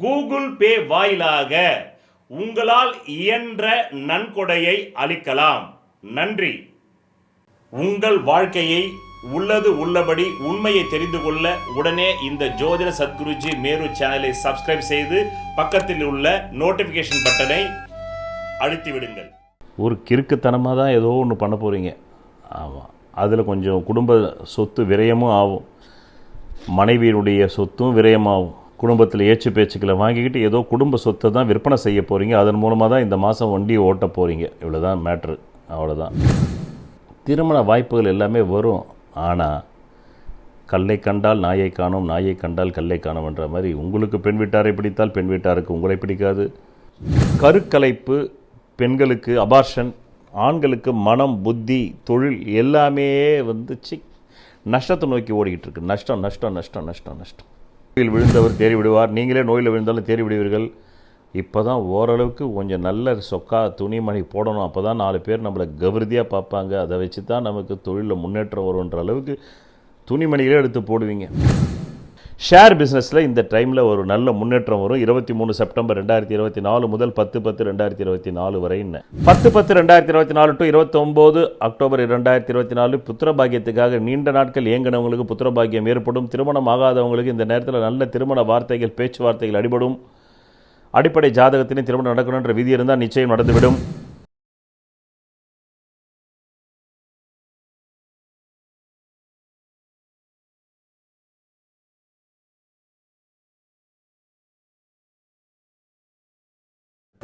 Google Pay வாயிலாக உங்களால் இயன்ற நன்கொடையை அளிக்கலாம். நன்றி. உங்கள் வாழ்க்கையை உள்ளது உள்ளபடி உண்மையை தெரிந்து கொள்ள உடனே இந்த ஜோதிட சத்குருஜி மேரு சேனலை சப்ஸ்கிரைப் செய்து பக்கத்தில் உள்ள நோட்டிஃபிகேஷன் பட்டனை அழுத்தி விடுங்கள் ஒரு கிறுக்குத்தனமாக தான் ஏதோ ஒன்று பண்ண போகிறீங்க ஆமாம் அதில் கொஞ்சம் குடும்ப சொத்து விரயமும் ஆகும். மனைவியினுடைய சொத்தும் விரயமாகும். குடும்பத்தில் ஏச்சு பேச்சுக்களை வாங்கிக்கிட்டு ஏதோ குடும்ப சொத்தை தான் விற்பனை செய்ய போகிறீங்க அதன் மூலமாக தான் இந்த மாதம் வண்டியை ஓட்ட போகிறீங்க இவ்வளோ தான் மேட்ரு அவ்வளோதான் திருமண வாய்ப்புகள் எல்லாமே வரும். ஆனால் கல்லை கண்டால் நாயை காணும் நாயை கண்டால் கல்லை காணும்ன்ற மாதிரி உங்களுக்கு பெண் வீட்டாரை பிடித்தால் பெண் வீட்டாருக்கு உங்களை பிடிக்காது. கருக்கலைப்பு பெண்களுக்கு அபார்ஷன் ஆண்களுக்கு மனம் புத்தி தொழில் எல்லாமே வந்து சி நஷ்டத்தை நோக்கி ஓடிக்கிட்டு இருக்கு. நஷ்டம் நஷ்டம் நஷ்டம் நஷ்டம் நஷ்டம். நோயில் விழுந்தவர் தேறி விடுவார் நீங்களே நோயில் விழுந்தாலும் தேறி விடுவீர்கள் இப்போ தான் ஓரளவுக்கு கொஞ்சம் நல்ல சொக்கா துணிமணி போடணும். அப்போ தான் நாலு பேர் நம்மளை கவிருதியாக பார்ப்பாங்க. அதை வச்சு தான் நமக்கு தொழிலில் முன்னேற்றம் வரும்ன்ற அளவுக்கு துணிமணிகளே எடுத்து போடுவீங்க. ஷேர் பிஸ்னஸில் இந்த டைமில் ஒரு நல்ல முன்னேற்றம் வரும். இருபத்தி மூணு செப்டம்பர் ரெண்டாயிரத்தி இருபத்தி நாலு முதல் பத்து பத்து ரெண்டாயிரத்தி இருபத்தி நாலு வரைன்னு பத்து பத்து ரெண்டாயிரத்தி இருபத்தி நாலு டு இருபத்தொம்போது அக்டோபர் ரெண்டாயிரத்தி இருபத்தி நாலு புத்திரபாகியத்துக்காக நீண்ட நாட்கள் இயங்கினவங்களுக்கு புத்திரபாகியம் ஏற்படும். திருமணம் ஆகாதவங்களுக்கு இந்த நேரத்தில் நல்ல திருமண வார்த்தைகள் பேச்சுவார்த்தைகள் அடிபடும். அடிப்படை ஜாதகத்தினே திருமணம் நடக்கணுன்ற விதி இருந்தால் நிச்சயம் நடந்துவிடும்.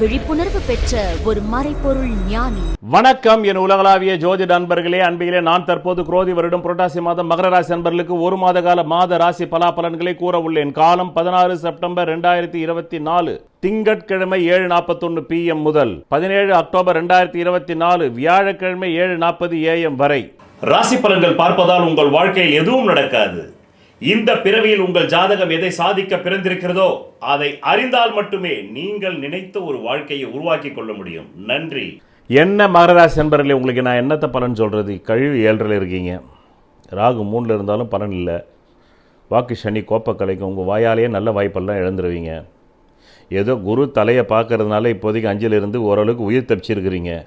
விழிப்புணர்வு பெற்ற ஒரு மறைப்பொருள் ஞானி. வணக்கம். என் உலகளாவிய ஜோதி நண்பர்களே அன்பிகளே நான் தற்போது குரோதி வருடம் புரட்டாசி மாதம் மகர ராசி நண்பர்களுக்கு ஒரு மாத கால மாத ராசி பலாபலன்களை கூற உள்ளேன் காலம் பதினாறு செப்டம்பர் ரெண்டாயிரத்தி இருபத்தி நாலு திங்கட்கிழமை ஏழு நாற்பத்தொன்னு பிஎம் முதல் பதினேழு அக்டோபர் ரெண்டாயிரத்தி இருபத்தி நாலு வியாழக்கிழமை ஏழு நாற்பது ஏஎம் வரை. ராசி பலன்கள் பார்ப்பதால் உங்கள் வாழ்க்கையில் எதுவும் நடக்காது. இந்த பிறவியில் உங்கள் ஜாதகம் எதை சாதிக்க பிறந்திருக்கிறதோ அதை அறிந்தால் மட்டுமே நீங்கள் நினைத்த ஒரு வாழ்க்கையை உருவாக்கி கொள்ள முடியும். நன்றி. என்ன மகராசி ராசி உங்களுக்கு நான் என்னத்தை பலன் சொல்கிறது கழிவு ஏழ்றில் இருக்கீங்க. ராகு மூணில் இருந்தாலும் பலன் இல்லை. வாக்கு சனி கோப்பக்கலைக்கு உங்கள் வாயாலேயே நல்ல வாய்ப்பெல்லாம் இழந்துருவீங்க. ஏதோ குரு தலையை பார்க்கறதுனால இப்போதைக்கு அஞ்சிலிருந்து ஓரளவுக்கு உயிர் தப்பிச்சிருக்கிறீங்க.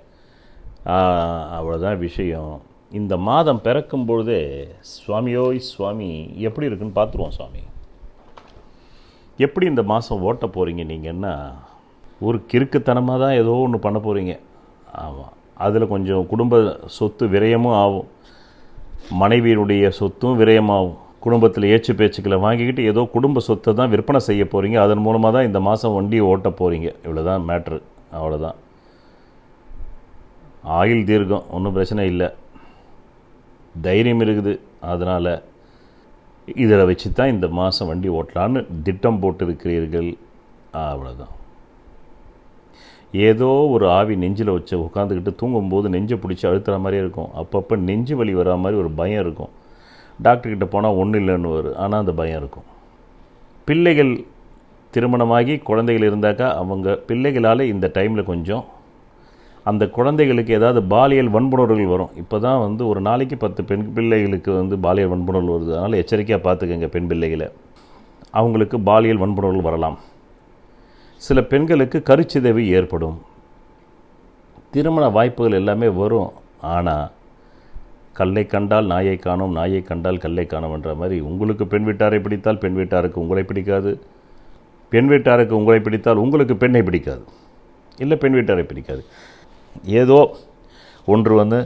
அவ்வளோதான் விஷயம். இந்த மாதம் பிறக்கும் பொழுதே சுவாமியோய் சுவாமி எப்படி இருக்குன்னு பார்த்துருவோம் சுவாமி. எப்படி இந்த மாதம் ஓட்ட போகிறீங்க நீங்கன்னா ஒரு கிறுக்குத்தனமாக தான் ஏதோ ஒன்று பண்ண போகிறீங்க ஆமாம் அதில் கொஞ்சம் குடும்ப சொத்து விரயமும் ஆகும். மனைவியினுடைய சொத்தும் விரயமாகும். குடும்பத்தில் ஏச்சு பேச்சுக்களை வாங்கிக்கிட்டு ஏதோ குடும்ப சொத்தை தான் விற்பனை செய்ய போகிறீங்க அதன் மூலமாக தான் இந்த மாதம் வண்டியை ஓட்ட போகிறீங்க இவ்வளோ தான் மேட்ரு. அவ்வளோதான் ஆயில் தீர்க்கம். ஒன்றும் பிரச்சனை இல்லை. தைரியம் இருக்குது. அதனால் இதில் வச்சு தான் இந்த மாதம் வண்டி ஓட்டலான்னு திட்டம் போட்டிருக்கிறீர்கள். அவ்வளோதான் ஏதோ ஒரு ஆவி நெஞ்சில் வச்சு உட்காந்துக்கிட்டு தூங்கும்போது நெஞ்சை பிடிச்சி அழுத்துற மாதிரியே இருக்கும். அப்பப்போ நெஞ்சு வலி வரா மாதிரி ஒரு பயம் இருக்கும். டாக்டர்கிட்ட போனால் ஒன்றும் இல்லைன்னு வரும் ஆனால் அந்த பயம் இருக்கும். பிள்ளைகள் திருமணமாகி குழந்தைகள் இருந்தாக்கா அவங்க பிள்ளைகளால் இந்த டைமில் கொஞ்சம் அந்த குழந்தைகளுக்கு ஏதாவது பாலியல் வன்புணர்வுகள் வரும். இப்போ தான் வந்து ஒரு நாளைக்கு பத்து பெண் பிள்ளைகளுக்கு வந்து பாலியல் வன்புணர்வு வருது. அதனால் எச்சரிக்கையாக பார்த்துக்கங்க பெண் பிள்ளைகளை. அவங்களுக்கு பாலியல் வன்புணர்வுகள் வரலாம். சில பெண்களுக்கு கருச்சிதைவு ஏற்படும். திருமண வாய்ப்புகள் எல்லாமே வரும். ஆனால் கல்லை கண்டால் நாயை காணும் நாயை கண்டால் கல்லை காணும்ன்ற மாதிரி உங்களுக்கு பெண் வீட்டாரை பிடித்தால் பெண் வீட்டாருக்கு உங்களை பிடிக்காது. பெண் வீட்டாருக்கு உங்களை பிடித்தால் உங்களுக்கு பெண்ணை பிடிக்காது. இல்லை பெண் வீட்டாரை பிடிக்காது. ஏதோ ஒன்று வந்து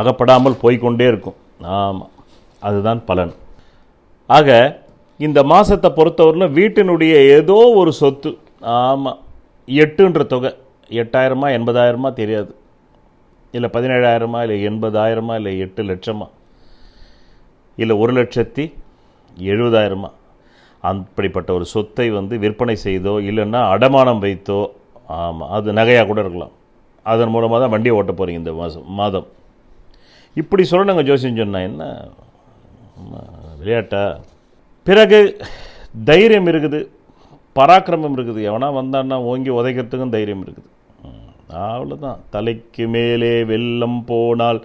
அகப்படாமல் போய்க்கொண்டே இருக்கும். ஆமாம் அதுதான் பலன். ஆக இந்த மாதத்தை பொறுத்தவரையில் வீட்டினுடைய ஏதோ ஒரு சொத்து ஆமாம் எட்டுன்ற தொகை. எட்டாயிரமா எண்பதாயிரமா தெரியாது. இல்லை பதினேழாயிரமா இல்லை எண்பதாயிரமா இல்லை எட்டு லட்சமா. இல்லை ஒரு லட்சத்தி எழுபதாயிரமா. அப்படிப்பட்ட ஒரு சொத்தை வந்து விற்பனை செய்தோ இல்லைன்னா அடமானம் வைத்தோ ஆமாம் அது நகையாக கூட இருக்கலாம். அதன் மூலமாக தான் வண்டியை ஓட்ட போகிறீங்க இந்த மாதம் மாதம். இப்படி சொல்லணுங்க ஜோசியம் சொன்னால் என்ன? விளையாட்டா? பிறகு தைரியம் இருக்குது பராக்கிரமம் இருக்குது. எவனா வந்தான்னா ஓங்கி உதைக்கிறதுக்கும் தைரியம் இருக்குது. அவ்வளோதான் தலைக்கு மேலே வெள்ளம் போனால்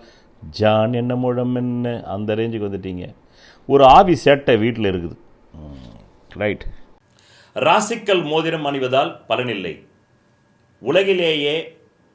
ஜான் என்ன முழம் என்ன? அந்த ரேஞ்சுக்கு வந்துட்டீங்க. ஒரு ஆவி சேட்டை வீட்டில் இருக்குது. ரைட் ராசிக்கல் மோதிரம் அணிவதால் பலனில்லை உலகிலேயே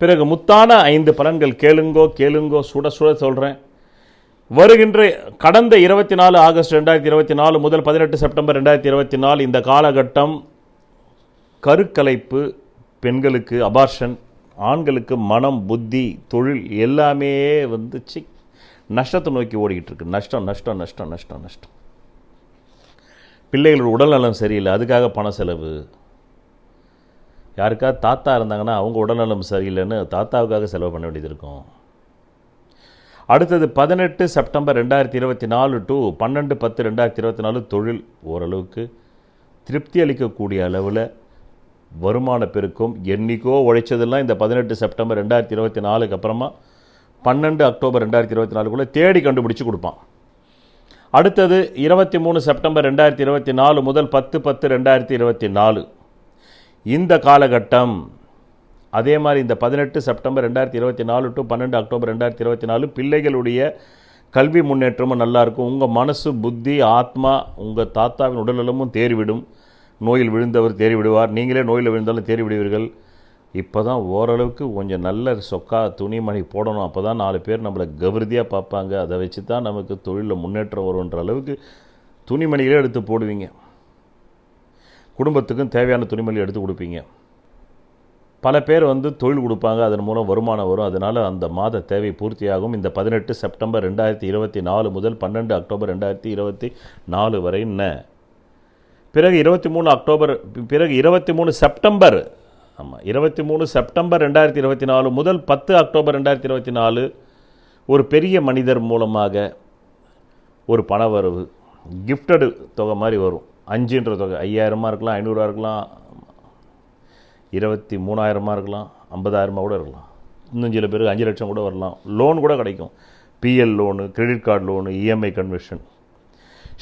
பிறகு முத்தான ஐந்து பலன்கள் கேளுங்கோ கேளுங்கோ சுட சுட சொல்கிறேன் வருகின்ற கடந்த இருபத்தி நாலு ஆகஸ்ட் ரெண்டாயிரத்தி இருபத்தி நாலு முதல் பதினெட்டு செப்டம்பர் ரெண்டாயிரத்தி இருபத்தி நாலு இந்த காலகட்டம் கருக்கலைப்பு பெண்களுக்கு அபார்ஷன் ஆண்களுக்கு மனம் புத்தி தொழில் எல்லாமே வந்து சி நஷ்டத்தை நோக்கி ஓடிக்கிட்டு இருக்கு. நஷ்டம் நஷ்டம் நஷ்டம் நஷ்டம் நஷ்டம். பிள்ளைகளோட உடல்நலம் சரியில்லை. அதுக்காக பண செலவு. யாருக்காவது தாத்தா இருந்தாங்கன்னா அவங்க உடல்நலம் சரியில்லைன்னு தாத்தாவுக்காக செலவு பண்ண வேண்டியது இருக்கும். அடுத்தது பதினெட்டு செப்டம்பர் ரெண்டாயிரத்தி இருபத்தி நாலு டு பன்னெண்டு பத்து ரெண்டாயிரத்தி இருபத்தி நாலு தொழில் ஓரளவுக்கு திருப்தி அளிக்கக்கூடிய அளவில் வருமான பெருக்கம். என்னைக்கோ உழைச்சதெல்லாம் இந்த பதினெட்டு செப்டம்பர் ரெண்டாயிரத்தி இருபத்தி நாலுக்கு அப்புறமா பன்னெண்டு அக்டோபர் ரெண்டாயிரத்தி இருபத்தி நாலுக்குள்ளே தேடி கண்டுபிடிச்சு கொடுப்பான். அடுத்தது இருபத்தி மூணு செப்டம்பர் ரெண்டாயிரத்தி இருபத்தி நாலு முதல் பத்து பத்து ரெண்டாயிரத்தி இருபத்தி நாலு. இந்த காலகட்டம் அதே மாதிரி இந்த பதினெட்டு செப்டம்பர் ரெண்டாயிரத்தி இருபத்தி நாலு டு பன்னெண்டு அக்டோபர் ரெண்டாயிரத்தி இருபத்தி நாலு பிள்ளைகளுடைய கல்வி முன்னேற்றமும் நல்லாயிருக்கும் உங்கள் மனசு புத்தி ஆத்மா உங்கள் தாத்தாவின் உடல்நலமும் தேறிவிடும். நோயில் விழுந்தவர் தேறிவிடுவார். நீங்களே நோயில் விழுந்தாலும் தேறிவிடுவீர்கள். இப்போ தான் ஓரளவுக்கு கொஞ்சம் நல்ல சொக்கா துணிமணி போடணும். அப்போ தான் நாலு பேர் நம்மளை கவர்தியாக பார்ப்பாங்க. அதை வச்சு தான் நமக்கு தொழிலில் முன்னேற்றம் வரும்ன்ற அளவுக்கு துணிமணிகளே எடுத்து போடுவீங்க. குடும்பத்துக்கும் தேவையான துணிமணி எடுத்து கொடுப்பீங்க. பல பேர் வந்து தொழில் கொடுப்பாங்க அதன் மூலம் வருமானம் வரும். அதனால் அந்த மாத தேவை பூர்த்தியாகும். இந்த பதினெட்டு செப்டம்பர் ரெண்டாயிரத்தி இருபத்தி நாலு முதல் பன்னெண்டு அக்டோபர் ரெண்டாயிரத்தி இருபத்தி நாலு வரை என்ன? பிறகு இருபத்தி மூணு அக்டோபர் பிறகு இருபத்தி மூணு செப்டம்பர் ஆமாம் இருபத்தி மூணு செப்டம்பர் ரெண்டாயிரத்தி இருபத்தி நாலு முதல் பத்து அக்டோபர் ரெண்டாயிரத்தி இருபத்தி நாலு ஒரு பெரிய மனிதர் மூலமாக ஒரு பண வரவு கிஃப்டடு தொகை மாதிரி வரும். அஞ்சுன்ற தொகை. ஐயாயிரமாக இருக்கலாம் ஐநூறுரூவா இருக்கலாம் இருபத்தி மூணாயிரமாக இருக்கலாம் ஐம்பதாயிரமாக கூட இருக்கலாம். இன்னும் சில பேருக்கு அஞ்சு லட்சம் கூட வரலாம். லோன் கூட கிடைக்கும். PL loan credit card loan EMI conversion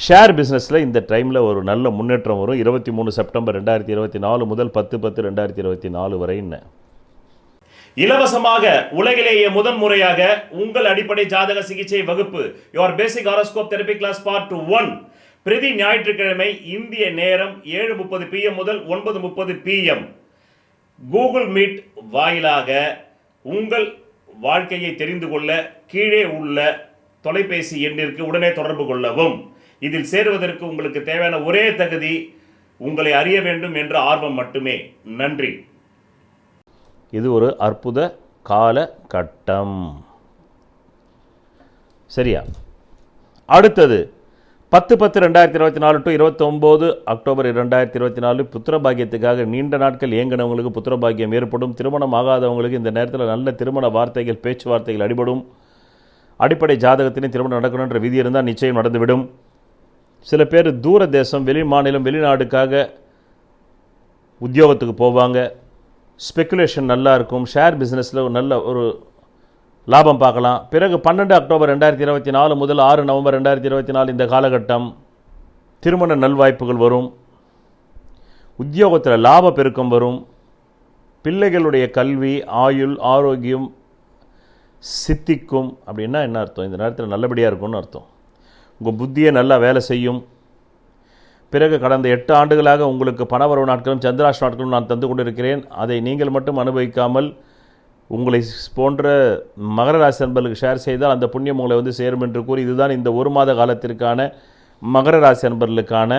share பிஸ்னஸில் இந்த டைமில் ஒரு நல்ல முன்னேற்றம் வரும். இருபத்தி மூணு செப்டம்பர் ரெண்டாயிரத்தி இருபத்தி நாலு முதல் பத்து பத்து ரெண்டாயிரத்தி இருபத்தி நாலு வரை என்ன? இலவசமாக உலகிலேயே முதன் முறையாக உங்கள் அடிப்படை ஜாதக சிகிச்சை வகுப்பு. Your basic horoscope therapy class part one பிரதி ஞாயிற்றுக்கிழமை இந்திய நேரம் ஏழு முப்பது பிஎம் முதல் ஒன்பது முப்பது பிஎம் கூகுள் மீட் வாயிலாக உங்கள் வாழ்க்கையை தெரிந்து கொள்ள கீழே உள்ள தொலைபேசி எண்ணிற்கு உடனே தொடர்பு கொள்ளவும். இதில் சேருவதற்கு உங்களுக்கு தேவையான ஒரே தகுதி உங்களை அறிய வேண்டும் என்ற ஆர்வம் மட்டுமே. நன்றி. இது ஒரு அற்புத காலகட்டம். சரியா? அடுத்தது பத்து பத்து ரெண்டாயிரத்தி இருபத்தி நாலு டு இருபத்தொம்போது அக்டோபர் ரெண்டாயிரத்தி இருபத்தி நாலு புத்திரபாகியத்துக்காக நீண்ட நாட்கள் இயங்கினவங்களுக்கு புத்திரபாகியம் ஏற்படும். திருமணம் ஆகாதவங்களுக்கு இந்த நேரத்தில் நல்ல திருமண வார்த்தைகள் பேச்சுவார்த்தைகள் அடிபடும். அடிப்படை ஜாதகத்திலையும் திருமணம் நடக்கணுன்ற விதி இருந்தால் நிச்சயம் நடந்துவிடும். சில பேர் தூர தேசம் வெளி மாநிலம் வெளிநாடுக்காக உத்தியோகத்துக்கு போவாங்க. ஸ்பெக்குலேஷன் நல்லா இருக்கும். ஷேர் பிஸ்னஸில் நல்ல ஒரு லாபம் பார்க்கலாம். பிறகு பன்னெண்டு அக்டோபர் ரெண்டாயிரத்தி இருபத்தி நாலு முதல் ஆறு நவம்பர் ரெண்டாயிரத்தி இருபத்தி நாலு இந்த காலகட்டம் திருமண நல்வாய்ப்புகள் வரும். உத்தியோகத்தில் லாப பெருக்கம் வரும். பிள்ளைகளுடைய கல்வி ஆயுள் ஆரோக்கியம் சித்திக்கும். அப்படின்னா என்ன அர்த்தம்? இந்த நேரத்தில் நல்லபடியாக இருக்கும்னு அர்த்தம். உங்கள் புத்தியை நல்லா வேலை செய்யும். பிறகு கடந்த எட்டு ஆண்டுகளாக உங்களுக்கு பணவரவு நாட்களும் சந்திராஷ் நாட்களும் நான் தந்து கொண்டிருக்கிறேன். அதை நீங்கள் மட்டும் அனுபவிக்காமல் உங்களை போன்ற மகர ராசி அன்பர்களுக்கு ஷேர் செய்தால் அந்த புண்ணியம் உங்களை வந்து சேரும் என்று கூறி இதுதான் இந்த ஒரு மாத காலத்திற்கான மகர ராசி அன்பர்களுக்கான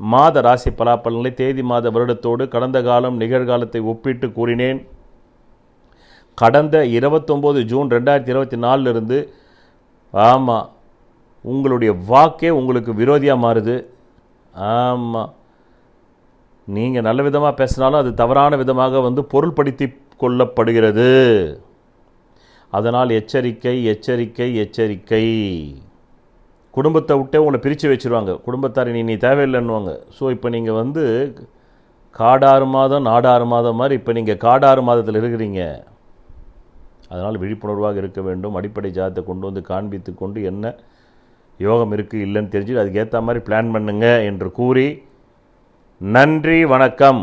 மாத ராசி பலாப்பலன்களை தேதி மாத வருடத்தோடு கடந்த காலம் நிகழ்காலத்தை ஒப்பிட்டு கூறினேன். கடந்த இருபத்தொம்போது ஜூன் ரெண்டாயிரத்தி இருபத்தி நாலிலிருந்து ஆமாம் உங்களுடைய வாக்கே உங்களுக்கு விரோதியாக மாறுது. ஆமாம் நீங்கள் நல்ல விதமாக பேசினாலும் அது தவறான விதமாக வந்து பொருள்படுத்தி கொள்ளப்படுகிறது. அதனால் எச்சரிக்கை எச்சரிக்கை எச்சரிக்கை. குடும்பத்தை விட்டே உங்களை பிரித்து வச்சுருவாங்க. குடும்பத்தார் நீ நீ தேவையில்லைன்னுவாங்க. ஸோ இப்போ நீங்கள் வந்து காடாறு மாதம் நாடாறு மாதம் மாதிரி இப்போ நீங்கள் காடாறு மாதத்தில் இருக்கிறீங்க. அதனால் விழிப்புணர்வாக இருக்க வேண்டும். அடிப்படை ஜாதத்தை கொண்டு வந்து காண்பித்து கொண்டு என்ன யோகம் இருக்குது இல்லைன்னு தெரிஞ்சு அதுக்கேற்ற மாதிரி பிளான் பண்ணுங்க என்று கூறி நன்றி வணக்கம்.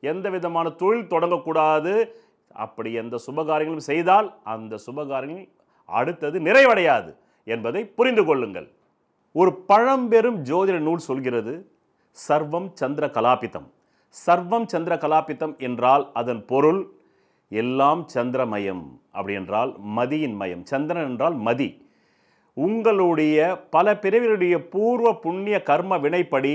எந்த விதமான தொழில் தொடங்கக்கூடாது. அப்படி எந்த சுபகாரியங்களும் செய்தால் அந்த சுபகாரியங்கள் அடுத்தது நிறைவடையாது என்பதை புரிந்து கொள்ளுங்கள். ஒரு பழம்பெரும் ஜோதிட நூல் சொல்கிறது சர்வம் சந்திர கலாபிதம் சர்வம் சந்திர கலாபிதம் என்றால் அதன் பொருள் எல்லாம் சந்திரமயம் அப்படி என்றால் மதியின் மயம். சந்திரன் என்றால் மதி. உங்களுடைய பல பிறவிகளுடைய பூர்வ புண்ணிய கர்ம வினைப்படி